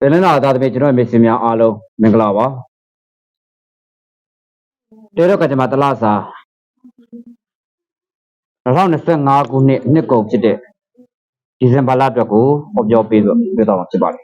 တင်းလာသားသမီးကျွန်တော်မိတ်ဆွေများအားလုံးမင်္ဂလာပါတေတော့ကကြမှာတလားစာ2025ခုနှစ်နှစ်ကုန်ဖြစ်တဲ့ဒီဇင်ဘာလအတွက်ကိုဟောပြောပေးတော့ပြောတော့မှာဖြစ်ပါတယ်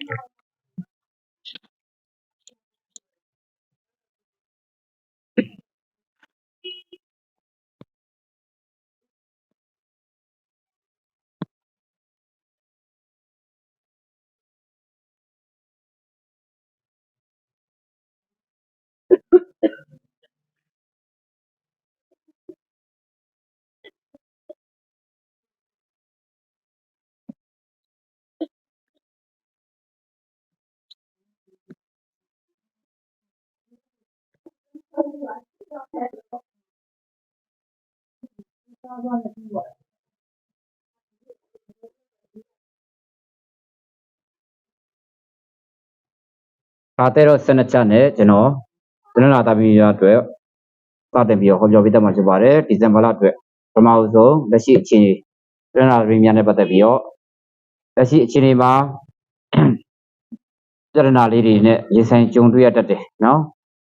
ဒါတဲ့တော့12ချက်နဲ့ကျွန်တော်တင်းလာသားသမီးများအတွက်စတင်ပြီးတော့ဟောပြောပေးတော့မှာဖြစ်ပါတယ်ဒီဇင်ဘာလအတွက်ပထမဆုံးလက်ရှိအခြေအနေတင်းလာသမီးများနဲ့ပတ်သက်ပြီးတော့လက်ရှိအခြေအနေမှာပြဿနာလေးတွေနဲ့ရင်ဆိုင်ကြုံတွေ့ရတတ်တယ်နော်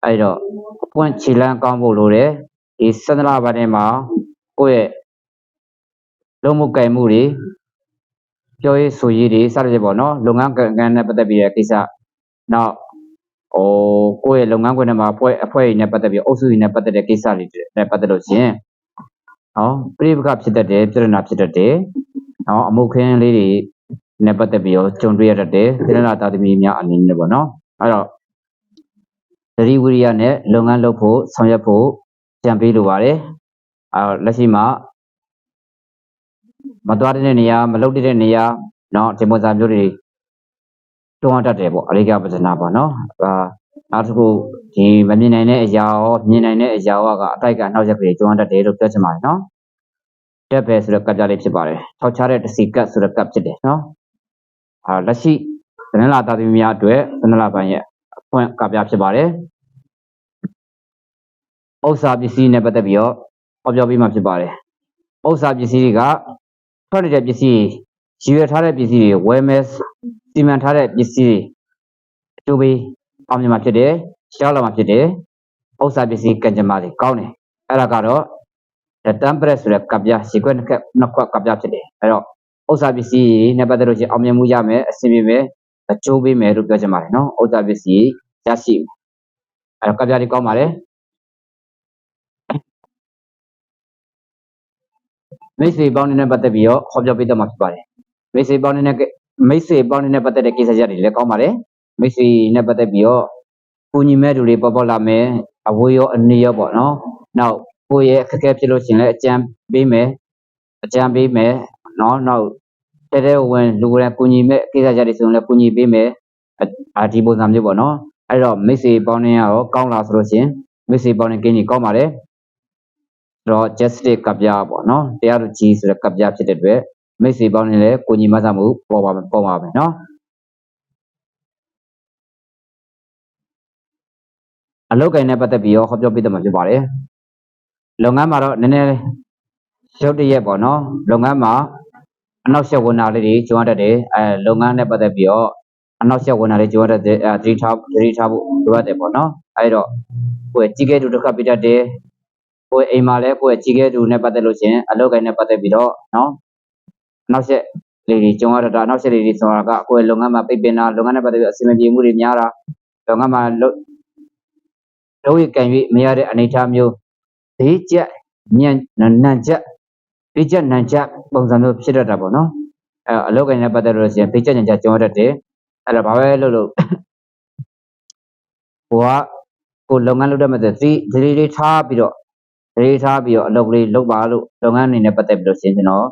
အဲ့တော့အပွင့်ခြေလန်းကောင်းဖို့လိုတယ်ဒီစန္ဒလာပိုင်းထဲမှာကိုယ့်ရဲ့လုံးမှုကင်မှုတွေပြောရေးဆိုရေးတွေစသဖြင့်ပေါ့နော်လုပ်ငန်းကံကံနဲ့ပတ်သက်ပြီးတဲ့ကိစ္စနောက်ဟိုကိုယ့်ရဲ့လုပ်ငန်းခွင်ထဲမှာအဖွဲ့အဖွဲ့တွေနဲ့ပတ်သက်ပြီးအုပ်စုတွေနဲ့ပတ်သက်တဲ့ကိစ္စတွေနဲ့ပတ်သက်လို့ရှင်နော်ပြိပကဖြစ်တတ်တယ်ပြဿနာဖြစ်တတ်တယ်နော်အမှုခင်းလေးတွေနဲ့ပတ်သက်ပြီးတော့ကြုံတွေ့ရတတ်တယ်သေနလာတာသမီးများအနေနဲ့ပေါ့နော်အဲ့တော့သ တိဝိရိယနဲ့လုပ်ငန်းလုပ်ဖို့ဆောင်ရွက်ဖို့ကြံပေးလိုပါတယ်အဲ့တော့လက်ရှိမှာမသွားတဲ့နေရာမလုပ်တဲ့နေရာနော်ဒီပုံစံမျိုးတွေတွန်းအားတတ်တယ်ပေါ့အရိကပဒနာပေါ့နော်အာနောက်တစ်ခုဒီမမြင်နိုင်တဲ့အရာရောမြင်နိုင်တဲ့အရာရောကအတိုက်ကနှောက်ရက်ကလေးတွန်းအားတတ်တယ်လို့ပြောချင်ပါတယ်နော်တက်ပဲဆိုတော့ကပ်ကြလေးဖြစ်ပါတယ်ထောက်ချတဲ့တစီကပ်ဆိုတော့ကပ်ဖြစ်တယ်နော်အာလက်ရှိသတင်းလာတာသမီးများအတွက်သတင်းလာပိုင်းရဲ့အဖွင့်ကပ်ပြဖြစ်ပါတယ် ဥစ္စာပစ္စည်းနဲ့ပတ်သက်ပြီးတော့ဟောပြောပေးမှဖြစ်ပါတယ်ဥစ္စာပစ္စည်းတွေကထွက်နေတဲ့ပစ္စည်းရည်ရွယ်ထားတဲ့ပစ္စည်းတွေဝယ်မယ်စီမံထားတဲ့ပစ္စည်းတွေအကျိုးပေးအောင်မြင်မှာဖြစ်တယ်ရှောက်လာမှာဖြစ်တယ်ဥစ္စာပစ္စည်းကံကြမ္မာတွေကောင်းတယ်အဲ့ဒါကတော့ the temperate ဆိုတဲ့ကပ်ပြရှေ့ခွက်နှစ်ခွက်နှစ်ခွက်ကပ်ပြဖြစ်တယ်အဲ့တော့ဥစ္စာပစ္စည်းနဲ့ပတ်သက်လို့ရှိရင်အောင်မြင်မှုရမယ်အဆင်ပြေမယ်အကျိုးပေးမယ်လို့ပြောချင်ပါတယ်နော်ဥစ္စာပစ္စည်းရရှိမယ်အဲ့တော့ကပ်ပြတွေကောင်းပါတယ် မိတ်ဆွေပေါင်းနေနဲ့ပတ်သက်ပြီးတော့ဟောပြောပေးတော့မှာဖြစ်ပါတယ်မိတ်ဆွေပေါင်းနေနဲ့မိတ်ဆွေပေါင်းနေနဲ့ပတ်သက်တဲ့ကိစ္စရပ်တွေလည်းကောင်းပါတယ်မိတ်ဆွေနဲ့ပတ်သက်ပြီးတော့ကိုညီမဲ့သူတွေပေါ်ပေါ်လာမယ်အဝေးရောအနေရောပေါ့နော်နောက်ကိုယ့်ရဲ့အခက်အခဲဖြစ်လို့ရှိရင်လည်းအကြံပေးမယ်အကြံပေးမယ်နော်နောက်တဲတဲဝင်လူကိုယ်တိုင်ကိုညီမဲ့ကိစ္စရပ်တွေဆိုရင်လည်းကိုညီပေးမယ်အာဒီပုံစံမျိုးပေါ့နော်အဲ့တော့မိတ်ဆွေပေါင်းနေရောကောင်းလာဆိုလို့ရှိရင်မိတ်ဆွေပေါင်းနေကင်းကြီးကောင်းပါတယ် တော့ justice ကပြပေါ့နော်တရားသူကြီးဆိုတဲ့ကပြဖြစ်တဲ့အတွက်မိတ်ဆွေပေါင်းနေလည်းကိုညီမဆမှုပေါ်ပါမယ်ပေါ်ပါမယ်နော်အလုတ်ကင်နဲ့ပတ်သက်ပြီးတော့ဟောပြောပေးတယ်မှာဖြစ်ပါတယ်လုပ်ငန်းမှာတော့နည်းနည်းရုပ်တရက်ပေါ့နော်လုပ်ငန်းမှာအနောက်ရှက်ဝင်တာလေးတွေကျွမ်းတတ်တယ်အဲလုပ်ငန်းနဲ့ပတ်သက်ပြီးတော့အနောက်ရှက်ဝင်တာလေးကျွမ်းတတ်တယ်အဲသတိထားသတိထားဖို့လိုအပ်တယ်ပေါ့နော်အဲတော့ကိုယ်ကြီးကဲတူတစ်ခါပြတတ်တယ် ကိုယ်အိမ်မှာလည်းကိုယ်ကြီးကဲတူနဲ့ပတ်သက်လို့ရှင်အလုတ်ကင်နဲ့ပတ်သက်ပြီးတော့နော်အနောက်ရှက်လေးတွေကျွမ်းရတာအနောက်ရှက်လေးတွေဆိုတာကကိုယ်လုပ်ငန်းမှာပိတ်ပင်တာလုပ်ငန်းနဲ့ပတ်သက်ပြီးအဆင်မပြေမှုတွေများတာလုပ်ငန်းမှာလုပ်လုပ်ရကံ၍မရတဲ့အနေအထားမျိုးဈေးကျက်ညံနံကျက်ဈေးကျက်နံကျက်ပုံစံမျိုးဖြစ်တတ်တာပေါ့နော်အဲအလောက်ကင်နဲ့ပတ်သက်လို့ရှိရင်ဈေးကျက်ညံကျက်ကျွမ်းတတ်တယ်အဲ့ဒါဘာပဲလို့လို့ဟိုကကိုလုပ်ငန်းလုပ်တတ်မဲ့သတိသတိလေးထားပြီးတော့ သတိထားပြီးတော့အလုပ်လေးလုပ်ပါလို့လုပ်ငန်းအနေနဲ့ပတ်သက်ပြီးလို့ရှိရင်ကျွန်တော်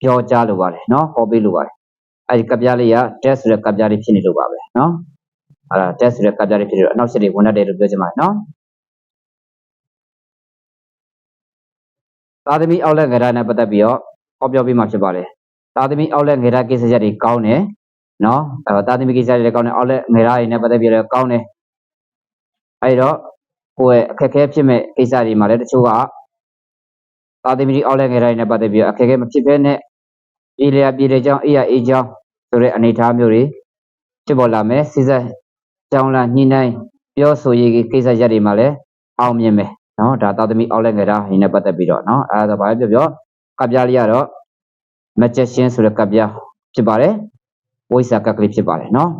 ပြောကြားလိုပါတယ်နော်ဟောပေးလိုပါတယ်အဲဒီကပ်ပြားလေးက test ဆိုတဲ့ကပ်ပြားလေးဖြစ်နေလို့ပါပဲနော်အဲ့ဒါ test ဆိုတဲ့ကပ်ပြားလေးဖြစ်နေတော့အနောက်ရှက်တွေဝင်တတ်တယ်လို့ပြောချင်ပါတယ်နော်သာသမီအောက်လက်ငရနဲ့ပတ်သက်ပြီးတော့ဟောပြောပေးမှာဖြစ်ပါတယ်သာသမီအောက်လက်ငရကိစ္စချက်တွေကောင်းတယ်နော်အဲ့တော့သာသမီကိစ္စတွေလည်းကောင်းတယ်အောက်လက်ငရတွေနဲ့ပတ်သက်ပြီးလည်းကောင်းတယ်အဲ့တော့ ကိုယ့်ရဲ့အခက်အခဲဖြစ်မဲ့ကိစ္စတွေမှာလည်းတချို့ကသာသမီအောက်လက်ငရတွေနဲ့ပတ်သက်ပြီးအခက်အခဲမဖြစ်ဘဲနဲ့ပြည်လျာပြည်လေကြောင်းအေးရအေးကြောင်းဆိုတဲ့အနေအထားမျိုးတွေဖြစ်ပေါ်လာမယ်စိစက်ကြောင်းလာညှိနှိုင်းပြောဆိုရေးကိစ္စရပ်တွေမှာလည်းအောင်မြင်မယ်နော်ဒါသာသမီအောက်လက်ငယ်တာဒီနဲ့ပတ်သက်ပြီးတော့နော်အဲဒါဘာပဲပြောပြောကပ်ပြားလေးကတော့မချက်ရှင်းဆိုတဲ့ကပ်ပြားဖြစ်ပါတယ်ဝိစာကပ်ကလေးဖြစ်ပါတယ်နော်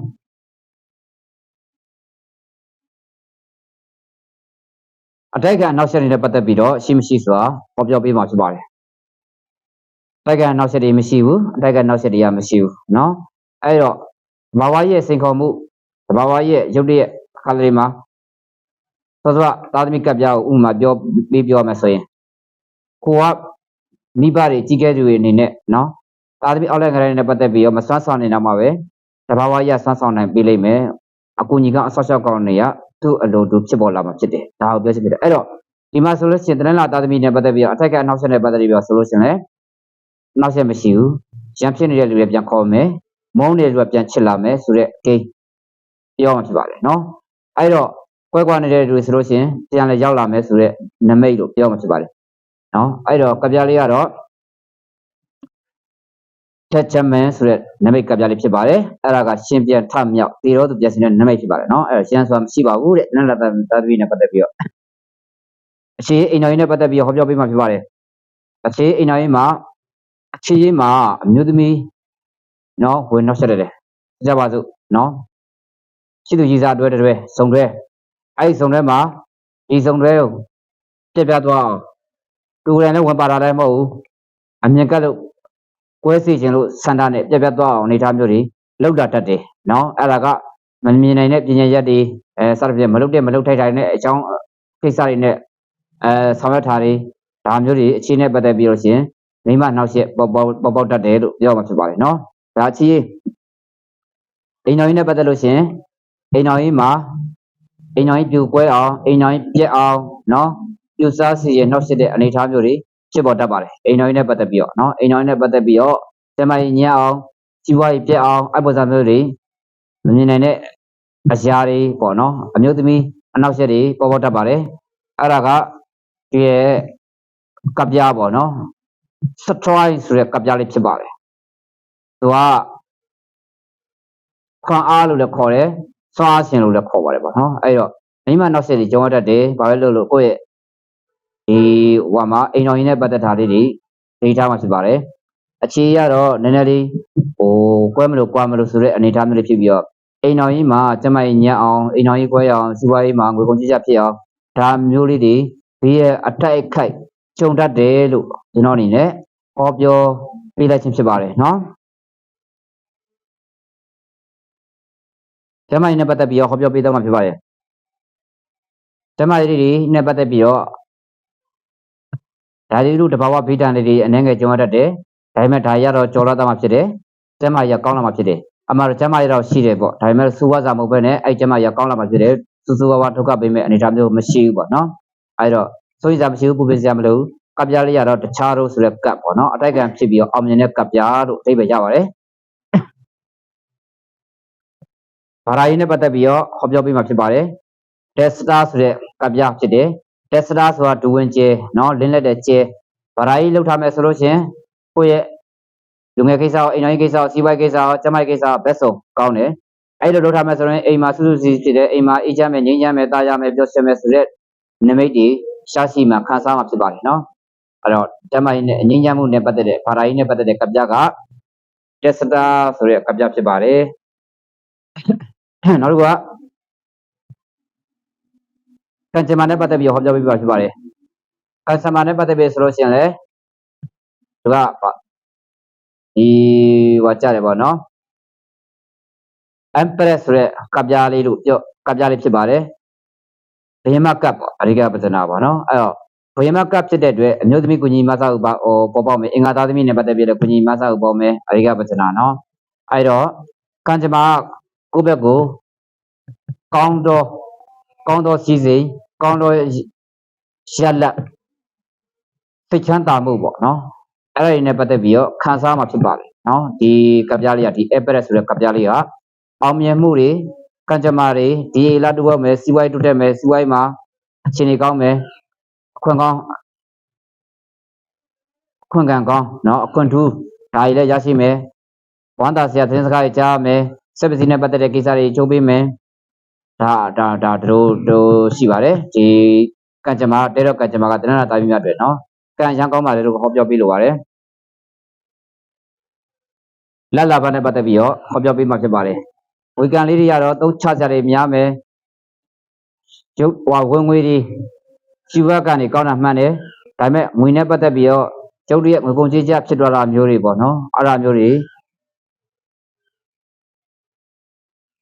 အတိုက်ကအနောက်ဆက်တွေနဲ့ပတ်သက်ပြီးတော့ရှိမရှိဆိုတာဟောပြောပေးမှာဖြစ်ပါတယ်အတိုက်ကအနောက်ဆက်တွေမရှိဘူးအတိုက်ကအနောက်ဆက်တွေကမရှိဘူးနော်အဲ့တော့သဘာဝရဲ့စိန်ခေါ်မှုသဘာဝရဲ့ရုပ်တရက်ခါလေးမှာသောသောသာသမီကပ်ပြားကိုဥပမာပြောပြီးပြောမယ်ဆိုရင်ကိုကမိဘတွေကြီးကဲသူတွေအနေနဲ့နော်သာသမီအောက်လိုက်ကလေးနဲ့ပတ်သက်ပြီးတော့မစွမ်းဆောင်နေတာမှပဲသဘာဝရဲ့စွမ်းဆောင်နိုင်ပေးလိမ့်မယ်အကူကြီးကအဆောက်အအုံကောင်းတွေက သူ့အလိုတူဖြစ်ပေါ်လာမှာဖြစ်တယ်ဒါကိုပြောချင်တယ်အဲ့တော့ဒီမှာဆိုလို့ရှိရင်တနင်္လာသာသမီနဲ့ပတ်သက်ပြီးတော့အထက်ကအနောက်ဆက်နဲ့ပတ်သက်ပြီးတော့ဆိုလို့ရှိရင်လည်းနောက်ဆက်မရှိဘူးရံဖြစ်နေတဲ့လူတွေပြန်ခေါ်မယ်မုန်းနေတဲ့လူကပြန်ချစ်လာမယ်ဆိုတဲ့ဂိမ်းပြောမှဖြစ်ပါတယ်နော်အဲ့တော့ကွဲကွာနေတဲ့လူတွေဆိုလို့ရှိရင်ပြန်လည်းရောက်လာမယ်ဆိုတဲ့နမိတ်လို့ပြောမှဖြစ်ပါတယ်နော်အဲ့တော့ကပြားလေးကတော့ တက်ချမန်ဆိုတဲ့နမိတ်ကပြားလေးဖြစ်ပါတယ်အဲ့ဒါကရှင်ပြန်ထမြောက်တေရောသူပြန်စင်တဲ့နမိတ်ဖြစ်ပါတယ်နော်အဲ့တော့ရှင်းဆိုတာမရှိပါဘူးတဲ့နန္ဒတသတ္တဝိနဲ့ပတ်သက်ပြီးတော့အခြေအိမ်တော်ကြီးနဲ့ပတ်သက်ပြီးဟောပြောပေးမှဖြစ်ပါတယ်အခြေအိမ်တော်ကြီးမှာအခြေရေးမှာအမျိုးသမီးနော်ဝင်နောက်ဆက်တယ်ကြပါစို့နော်ရှိသူကြီးစားတွဲတွဲစုံတွဲအဲ့ဒီစုံတွဲမှာဒီစုံတွဲကိုပြက်ပြသွားအောင်တူရန်လည်းဝင်ပါတာလည်းမဟုတ်ဘူးအမြင်ကက်လို့ ကွဲစီခြင်းလို့စန္ဒနဲ့ပြက်ပြသွားအောင်အနေထားမျိုးတွေလောက်တာတတ်တယ်နော်အဲ့ဒါကမမြင်နိုင်တဲ့ပညာရက်တွေအဲစသဖြင့်မလုတ်တဲ့မလုတ်ထိုက်ထိုင်တဲ့အကြောင်းကိစ္စတွေနဲ့အဲဆောင်ရွက်ထားတွေဒါမျိုးတွေအခြေနဲ့ပတ်သက်ပြီးလို့ရှိရင်မိမနောက်ဆက်ပေါ်ပေါ်ပေါ်ပေါ်တတ်တယ်လို့ပြောမှာဖြစ်ပါတယ်နော်ဒါချီအိမ်တော်ကြီးနဲ့ပတ်သက်လို့ရှိရင်အိမ်တော်ကြီးမှာအိမ်တော်ကြီးပြိုကွဲအောင်အိမ်တော်ကြီးပြက်အောင်နော်ပြိုစားစီရဲ့နောက်ဆက်တဲ့အနေအထားမျိုးတွေ ဖြစ်ပေါ်တတ်ပါတယ်အိမ်တော်ကြီးနဲ့ပတ်သက်ပြီးတော့နော်အိမ်တော်ကြီးနဲ့ပတ်သက်ပြီးတော့ကျမကြီးညံ့အောင်ကြီးပွားကြီးပြက်အောင်အပေါ်စားမျိုးတွေမမြင်နိုင်တဲ့အရာတွေပေါ့နော်အမျိုးသမီးအနောက်ဆက်တွေပေါ်ပေါ်တတ်ပါတယ်အဲ့ဒါကဒီရဲ့ကပ်ပြားပေါ့နော်စထရိုင်းဆိုတဲ့ကပ်ပြားလေးဖြစ်ပါတယ်သူကခွန်အားလို့လည်းခေါ်တယ်စွမ်းအားရှင်လို့လည်းခေါ်ပါတယ်ပေါ့နော်အဲ့တော့မိမနောက်ဆက်တွေကြောင်းတတ်တယ်ဘာပဲလို့လို့ကိုယ့်ရဲ့ ဒီဟိုမှာအိမ်တော်ကြီးနဲ့ပတ်သက်တာလေးတွေဒေတာမှာဖြစ်ပါတယ်အခြေရတော့နည်းနည်းလေးဟိုကွဲမလို့ကွာမလို့ဆိုတဲ့အနေအထားမျိုးလေးဖြစ်ပြီးတော့အိမ်တော်ကြီးမှာကျမကြီးညက်အောင်အိမ်တော်ကြီးကွဲအောင်စီးပွားရေးမှာငွေကုန်ကြေးကျဖြစ်အောင်ဒါမျိုးလေးတွေဒီရဲ့အတိုက်အခိုက်ကြုံတတ်တယ်လို့ကျွန်တော်အနေနဲ့ဟောပြောပေးလိုက်ခြင်းဖြစ်ပါတယ်နော်ကျမကြီးနဲ့ပတ်သက်ပြီးတော့ဟောပြောပေးတော့မှာဖြစ်ပါတယ်ကျမကြီးတွေနဲ့ပတ်သက်ပြီးတော့ ဒါတွေတို့တဘာဝဗိတန်တွေအနေငယ်ကြုံရတတ်တယ်ဒါပေမဲ့ဒါရတော့ကြော်လာတာမှဖြစ်တယ်ကျမကြီးကကောင်းလာမှဖြစ်တယ်အမှန်တော့ကျမကြီးတော့ရှိတယ်ပေါ့ဒါပေမဲ့စူဝါစာမဟုတ်ဘဲနဲ့အဲ့ကျမကြီးကကောင်းလာမှဖြစ်တယ်စူစူဝါဝါထုတ်ကပေးမဲ့အနေအထားမျိုးမရှိဘူးပေါ့နော်အဲ့တော့စိုးရိမ်စရာမရှိဘူးပူပင်စရာမလိုဘူးကပ်ပြားလေးရတော့တခြားတို့ဆိုတဲ့ကပ်ပေါ့နော်အတိုက်ခံဖြစ်ပြီးတော့အောင်မြင်တဲ့ကပ်ပြားတို့အဓိပ္ပာယ်ရပါတယ်ဘာသာရေးနဲ့ပတ်သက်ပြီးတော့ဟောပြောပေးမှာဖြစ်ပါတယ်တက်စတာဆိုတဲ့ကပ်ပြားဖြစ်တယ် တက်စတာဆိုတာဒူဝင်ကျဲနော်လင်းလက်တဲ့ကျဲဘာသာရေးလောက်ထားမယ်ဆိုလို့ရှင်ကိုယ့်ရဲ့လူငယ်ကိစ္စရောအိမ်တော်ရေးကိစ္စရောစီးပွားရေးကိစ္စရောကျန်းမာရေးကိစ္စရောဘက်ဆုံးကောင်းတယ်အဲ့လိုလုပ်ထားမယ်ဆိုရင်အိမ်မှာစုစုစည်းဖြစ်တယ်အိမ်မှာအေးချမ်းမယ်ငြိမ်းချမ်းမယ်တာယာမယ်ပျော်ရွှင်မယ်ဆိုတဲ့နမိတ်တွေရှားရှိမှခံစားမှာဖြစ်ပါတယ်နော်အဲ့တော့ကျမ်းမာရေးနဲ့အငြိမ်းချမ်းမှုနဲ့ပတ်သက်တဲ့ဘာသာရေးနဲ့ပတ်သက်တဲ့ကပြကတက်စတာဆိုတဲ့ကပြဖြစ်ပါတယ်နောက်တစ်ခုက ကံကြမ္မာနဲ့ပတ်သက်ပြီးဟောပြောပြပါဖြစ်ပါတယ်ကံကြမ္မာနဲ့ပတ်သက်ပြီးဆိုလို့ရှိရင်လေသူကဒီဟောကြတယ်ပေါ့နော် empress ဆိုတဲ့ကပြလေးလို့ပြောကပြလေးဖြစ်ပါတယ်ဘယမကပ်ပေါ့အရိကပဒနာပေါ့နော်အဲ့တော့ဘယမကပ်ဖြစ်တဲ့အတွက်အမျိုးသမီးကုညီမဆာဥပဟောပေါ်ပေါက်မယ်အင်္ဂါသားသမီးနဲ့ပတ်သက်ပြီးတော့ကုညီမဆာဥပေါ်မယ်အရိကပဒနာနော်အဲ့တော့ကံကြမ္မာကိုယ့်ဘက်ကိုကောင်းသောကောင်းသောစီစိန် ကောင်းတော့ရက်လက်စိတ်ချမ်းသာမှုပေါ့နော်အဲ့ဒါတွေနဲ့ပတ်သက်ပြီးတော့ခံစားမှာဖြစ်ပါလေနော်ဒီကပြားလေးကဒီ Everest ဆိုတဲ့ကပြားလေးကအောင်မြင်မှုတွေကံကြမ္မာတွေဒီလာတူရမယ်စီဝိုင်းတူတက်မယ်စီဝိုင်းမှာအချိန်တွေကောင်းမယ်အခွင့်ကောင်းအခွင့်ကံကောင်းနော်အခွင့်ထူးဒါတွေလည်းရရှိမယ်ဝမ်းသာစရာသတင်းစကားတွေကြားမယ်စက်ပစ္စည်းနဲ့ပတ်သက်တဲ့ကိစ္စတွေချိုးပေးမယ် ဒါဒါဒါတို့တို့ရှိပါတယ်ဒီကံကြမ္မာတဲတော့ကံကြမ္မာကတဏ္ဍာတာပြီးမြတ်တွေနော်ကံရမ်းကောင်းပါလေလို့ဟောပြောပေးလိုပါတယ်လက်လာဘနဲ့ပတ်သက်ပြီးတော့ဟောပြောပေးမှဖြစ်ပါတယ်ဝေကံလေးတွေကတော့သုံးချကြတယ်များမယ်ကျုပ်ဟွာဝင်ငွေတွေជីဝတ်ကနေကောင်းတာမှန်တယ်ဒါပေမဲ့ငွေနဲ့ပတ်သက်ပြီးတော့ကျုပ်တို့ရဲ့ငွေကုန်ကြေးကြဖြစ်သွားတာမျိုးတွေပေါ့နော်အဲ့ဒါမျိုးတွေ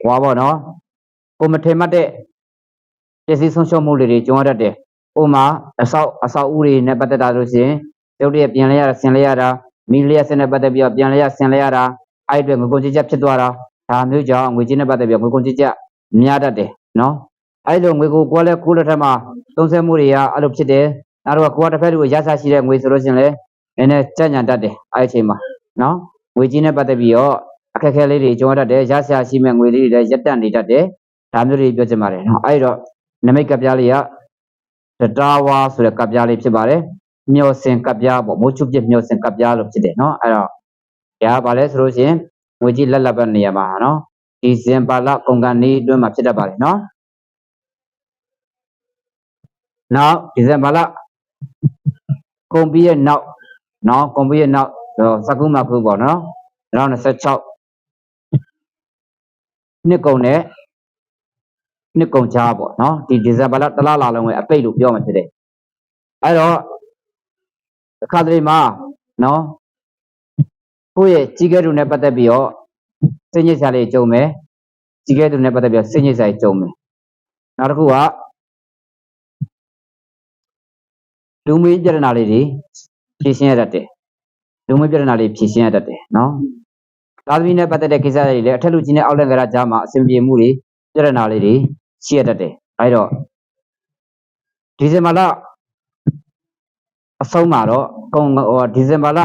ဟွာပေါ့နော် ကိုမထင်မှတ်တဲ့ပစ္စည်းဆုံးရှုံးမှုတွေကြုံရတတ်တယ်ဥပမာအဆောက်အဆောက်အဦတွေနဲ့ပတ်သက်တာလို့ရှိရင်ကျုပ်တို့ရဲ့ပြင်လဲရတာဆင်လဲရတာမီလျက်စနဲ့ပတ်သက်ပြီးတော့ပြင်လဲရဆင်လဲရတာအဲ့ဒီအတွက်ငွေကုန်ကြေးကြဖြစ်သွားတာဒါမျိုးကြောင့်ငွေကြေးနဲ့ပတ်သက်ပြီးတော့ငွေကုန်ကြေးကြများတတ်တယ်နော်အဲ့လိုငွေကိုကိုယ်လည်းကိုယ်လက်ထက်မှာသုံးဆမှုတွေကအဲ့လိုဖြစ်တယ်နောက်တော့ကိုယ်ကတစ်ဖက်လူကိုရဆရှိတဲ့ငွေဆိုလို့ရှိရင်လည်းနည်းနည်းကြံ့ကြံတတ်တယ်အဲ့ဒီအချိန်မှာနော်ငွေကြေးနဲ့ပတ်သက်ပြီးတော့အခက်အခဲလေးတွေကြုံရတတ်တယ်ရဆရှိမဲ့ငွေလေးတွေလည်းရက်တန့်နေတတ်တယ် ဒါမျိုးတွေပြောချင်ပါတယ်နော်အဲ့တော့နမိတ်ကပြားလေးကတတာဝါဆိုတဲ့ကပြားလေးဖြစ်ပါတယ်မျောစင်ကပြားပေါ့မိုးချုပ်ပြမျောစင်ကပြားလို့ဖြစ်တယ်နော်အဲ့တော့ဒါကဘာလဲဆိုလို့ရှိရင်ငွေကြီးလက်လက်ပဲနေရာမှာနော်ဒီဇင်ပါလကုန်ကန်နေ့အတွင်းမှာဖြစ်တတ်ပါတယ်နော်နောက်ဒီဇင်ဘာလကုန်ပြီးရဲ့နောက်နော်ကုန်ပြီးရဲ့နောက်စကုမခုပေါ့နော်2026နှစ်ကုန်နဲ့ နှစ်ကုန်ချားပေါ့နော်ဒီဒီဇင်ဘာလတစ်လလာလုံးရဲ့အပိတ်လို့ပြောမှဖြစ်တယ်အဲ့တော့အခါတလေမှာနော်ကိုယ့်ရဲ့ကြီးကဲသူနဲ့ပတ်သက်ပြီးတော့စိတ်ညစ်စရာလေးကြုံမယ်ကြီးကဲသူနဲ့ပတ်သက်ပြီးတော့စိတ်ညစ်စရာကြုံမယ်နောက်တစ်ခုကလူမွေးပြဿနာလေးတွေဖြေရှင်းရတတ်တယ်လူမွေးပြဿနာလေးဖြေရှင်းရတတ်တယ်နော်သာသမီနဲ့ပတ်သက်တဲ့ကိစ္စတွေလည်းအထက်လူကြီးနဲ့အောက်လက်ကရာကြားမှာအဆင်ပြေမှုတွေပြဿနာလေးတွေ ရှိရတတ်တယ်အဲဒါဒီဇင်ဘာလအဆုံးမှာတော့ကုန်ဟိုဒီဇင်ဘာလ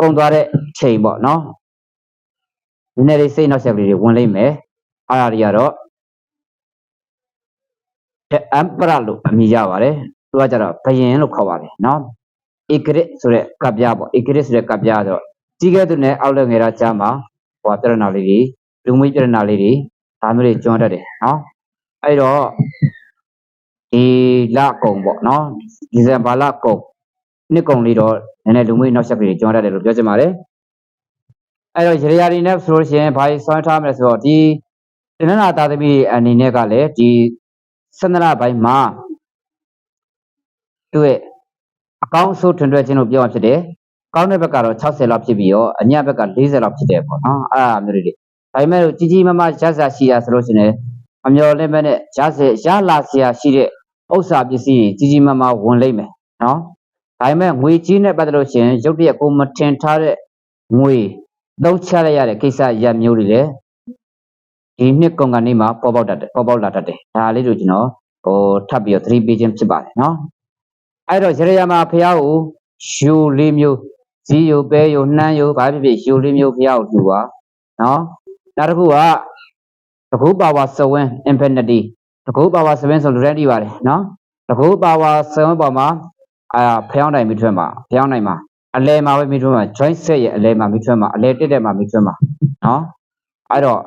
ကုန်သွားတဲ့ချိန်ပေါ့နော်နည်းနည်းလေးစိတ်နှောက်ယှက်ကလေးတွေဝင်လိမ့်မယ်အားရတွေကတော့ the emperor လို့အမည်ရပါတယ်သူကကြတော့ဘယင်လို့ခေါ်ပါတယ်နော်ဧကရစ်ဆိုတဲ့ကပ်ပြားပေါ့ဧကရစ်ဆိုတဲ့ကပ်ပြားဆိုတော့ကြီးကဲသူနဲ့အောက်လက်ငယ်ရာကြားမှာဟိုပြဿနာလေးတွေလူမှုပြဿနာလေးတွေဒါမျိုးတွေကျွမ်းတတ်တယ်နော် အဲ့တော့ဒီလကုံပေါ့နော်ဒီဇင်ဘာလကုံနှစ်ကုံလေးတော့နည်းနည်းလူမှုနောက်ဆက်ပြီးကျွမ်းတတ်တယ်လို့ပြောချင်ပါတယ်အဲ့တော့ရေရာတွေနဲ့ဆိုလို့ရှိရင်ဘာကြီးဆွမ်းထားမလဲဆိုတော့ဒီတဏ္ဍာသာသမီအနေနဲ့ကလည်းဒီစန္ဒလပိုင်းမှာသူ့ရဲ့အကောင်းအဆိုးထွန်းတွဲခြင်းလို့ပြောမှဖြစ်တယ်ကောင်းတဲ့ဘက်ကတော့60လောက်ဖြစ်ပြီးတော့အညဘက်က40လောက်ဖြစ်တယ်ပေါ့နော်အဲ့ဒါမျိုးတွေဒါပေမဲ့ကြီးကြီးမားမားရစရှိရဆိုလို့ရှိရင် အမျော်လင့်မဲ့နဲ့ရစရလာစရာရှိတဲ့ဥစ္စာပစ္စည်းကြီးကြီးမားမားဝင်လိမ့်မယ်နော်ဒါပေမဲ့ငွေကြီးနဲ့ပတ်သက်လို့ရှိရင်ရုပ်တရက်ကိုမထင်ထားတဲ့ငွေသုံးချရရတဲ့ကိစ္စရမျိုးတွေလည်းဒီနှစ်ကုန်ကနေမှပေါ်ပေါက်တတ်တယ်ပေါ်ပေါက်လာတတ်တယ်ဒါလေးတို့ကျွန်တော်ဟိုထပ်ပြီးတော့သတိပေးခြင်းဖြစ်ပါတယ်နော်အဲ့တော့ရရယာမှာဖះကိုယူလေးမျိုးဇီးယူပဲယူနှမ်းယူဘာဖြစ်ဖြစ်ယူလေးမျိုးဖះကိုလှူပါနော်နောက်တစ်ခုက တကူပါဝါစဝင်း infinity တကူပါဝါစဝင်းဆိုလူတိုင်းသိပါတယ်နော်တကူပါဝါစဝင်းပေါ်မှာအာဖျောင်းတိုင်းမိထွန်းမှာဖျောင်းတိုင်းမှာအလဲမှာပဲမိထွန်းမှာ joint set ရဲ့အလဲမှာမိထွန်းမှာအလဲတက်တက်မှာမိထွန်းမှာနော်အဲ့တော့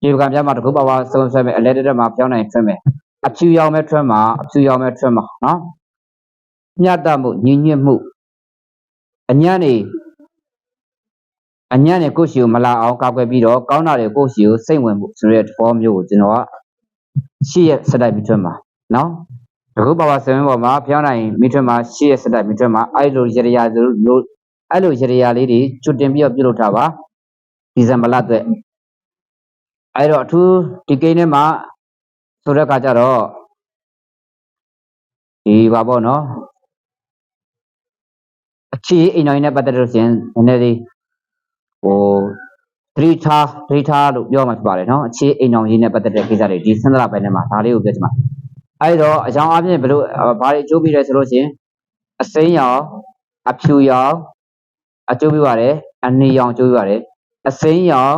ဒီကံပြမှာတကူပါဝါစဝင်းဆွဲမယ်အလဲတက်တက်မှာဖျောင်းတိုင်းဆွဲမယ်အဖြူရောင်မဲ့ထွန်းမှာအဖြူရောင်မဲ့ထွန်းမှာနော်ညတမှုညီညွတ်မှုအညံ့နေ အညံ့နေကိုယ့်ရှိကိုမလာအောင်ကောက်ွယ်ပြီးတော့ကောင်းတာတွေကိုယ့်ရှိကိုစိတ်ဝင်မှုဆိုတဲ့သဘောမျိုးကိုကျွန်တော်ကရှိရစတိုက်ပြီးထွန်းမှာနော်တခုပါဝါဆယ်ဝင်ပေါ်မှာဖျောင်းနိုင်မိထွန်းမှာရှိရစတိုက်မိထွန်းမှာအဲ့လိုရရလိုလိုအဲ့လိုရရလေးတွေကျွတ်တင်ပြီးတော့ပြုလုပ်ထားပါဒီဇင်ဘာလအတွက်အဲ့တော့အထူးဒီကိန်းထဲမှာဆိုတဲ့အခါကျတော့ဒီပါပေါ့နော်အခြေအိမ်တော်နဲ့ပတ်သက်လို့ရှိရင်နည်းနည်းလေး ဟိုဒရိထာဒရိထာလို့ပြောမှဖြစ်ပါတယ်နော်အခြေအိမ်တော်ကြီးနဲ့ပတ်သက်တဲ့ကိစ္စတွေဒီစန္ဒရာပိုင်းထဲမှာဒါလေးကိုပြောချင်ပါတယ်အဲဒီတော့အကြောင်းအပြင်ဘယ်လိုဘာတွေအကျိုးပေးလဲဆိုလို့ရှိရင်အစိမ်းရောင်အဖြူရောင်အကျိုးပေးပါတယ်အနေရောင်အကျိုးပေးပါတယ်အစိမ်းရောင်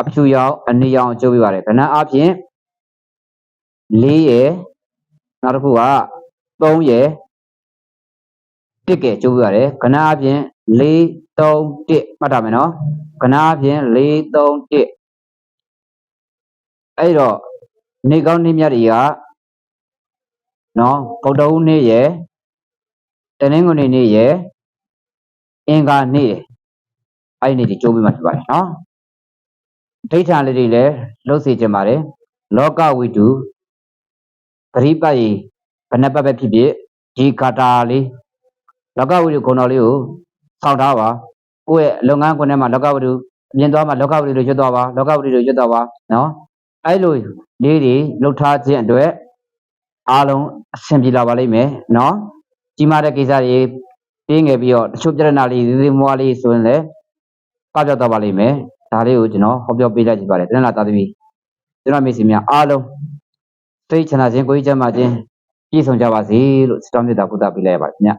အဖြူရောင်အနေရောင်အကျိုးပေးပါတယ်ခဏအပြင်၄ရယ်နောက်တစ်ခုက3ရယ်တစ်ကဲကျိုးပြရတယ်ကဏအပြင် 4 3 1မှတ်ထားမယ်နော်ကဏအပြင်4 3 1အဲ့တော့နေကောင်းနေမြတ်တွေကနော်ဗုဒ္ဓဦးနေ့ရယ်တနင်္ဂနွေနေ့ရယ်အင်္ဂါနေ့ရယ်အဲ့ဒီနေ့ဒီကြိုးပြီးမှဖြစ်ပါတယ်နော်ဒိဋ္ဌာန်လေးတွေလည်းလှုပ်စေခြင်းပါတယ်လောကဝိတုပရိပတ်ရေဘယ်နှပတ်ပဲဖြစ်ဖြစ်ဒီကာတာလေးလောကဝိတုခုံတော်လေးကို ဆောက်ထားပါကိုယ့်ရဲ့လုပ်ငန်းခွင်ထဲမှာလောကဝိတုအမြင်သွားမှာလောကဝိတုတွေရွတ်သွားပါလောကဝိတုတွေရွတ်သွားပါနော်အဲ့လိုလေးတွေလှုပ်ထားခြင်းအတွက်အားလုံးအဆင်ပြေလာပါလိမ့်မယ်နော်ကြီးမားတဲ့ကိစ္စတွေတင်းငယ်ပြီးတော့တချို့ပြဿနာလေးသေးသေးမွားလေးဆိုရင်လည်းပပျောက်သွားပါလိမ့်မယ်ဒါလေးကိုကျွန်တော်ဟောပြောပေးလိုက်ကြပါတယ်တနင်္လာသားသမီးကျွန်တော်မိတ်ဆွေများအားလုံးသိချင်တာချင်းကိုကြီးချမ်းပါခြင်းပြည့်စုံကြပါစေလို့စတောင်းမြတ်တာကုသပေးလိုက်ရပါတယ်ခင်ဗျ